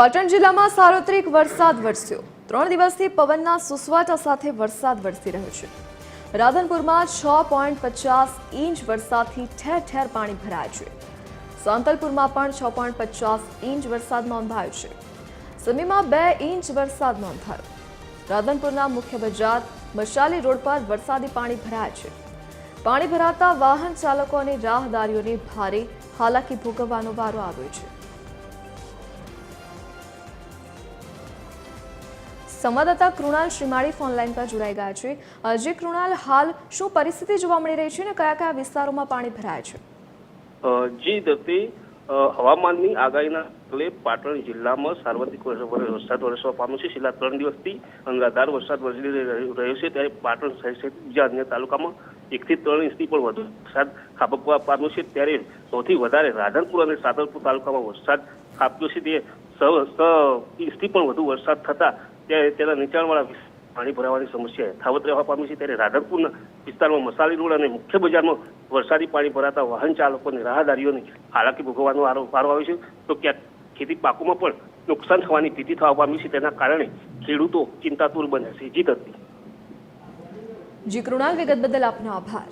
પાટણ જિલ્લામાં સાર્વત્રિક વરસાદ વરસ્યો. ત્રણ દિવસથી પવનના સુસવાટા સાથે વરસાદ વરસી રહ્યો છે. રાધનપુરમાં છ પોઈન્ટ પચાસ ઇંચ વરસાદથી ઠેર ઠેર પાણી ભરાયા છે. સાંતલપુરમાં પણ છ પોઈન્ટ પચાસ ઇંચ વરસાદ નોંધાયો છે. સમીમાં બે ઇંચ વરસાદ નોંધાયો. રાધનપુરના મુખ્ય બજાર, મશાલી રોડ પર વરસાદી પાણી ભરાયા છે. પાણી ભરાતા વાહન ચાલકો અને રાહદારીઓને ભારે હાલાકી ભોગવવાનો વારો આવ્યો છે. સંવાદદાતા કૃણાલ શ્રીમાળી ફોનલાઈન પર જોડાઈ ગયા છે. જે કૃણાલ, હાલ શું પરિસ્થિતિ જોવા મળી રહી છે અને કયા કયા વિસ્તારોમાં પાણી ભરાય છે? જી, દત્તી. હવામાનની આગાહીના પગલે પાટણ જિલ્લામાં સાર્વત્રિક વરસાદ વરસવા પામ્યો છે. છેલ્લા ત્રણ દિવસથી અંગાધાર વરસાદ વરસી રહ્યો છે. ત્યારે પાટણ સહિત બીજા અન્ય તાલુકામાં એકથી ત્રણ ઇંચથી પણ વધુ વરસાદ ખાબકવા પામ્યો છે. ત્યારે સૌથી વધારે રાધનપુર અને સાદરપુર તાલુકામાં વરસાદ ખાબક્યો છે. તે સ ઇંચથી પણ વધુ વરસાદ થતા તેના નીચાણવાળા પાણી ભરાવાની સમસ્યા યથાવત રહેવા પામી છે ત્યારે રાધનપુરના વિસ્તારમાં મસાલી રોડ અને મુખ્ય બજારમાં વરસાદી પાણી ભરાતા વાહન ચાલકોને રાહદારીઓને હાલાકી ભોગવવાનો આરોપ આવે છે. તો ક્યાંક ખેતી પાકોમાં પણ નુકસાન થવાની ભીતિ થવા પામી છે. તેના કારણે ખેડૂતો ચિંતાતુર બન્યા છે. જીત હતી જી કૃણાલ, વિગત બદલ આપનો આભાર.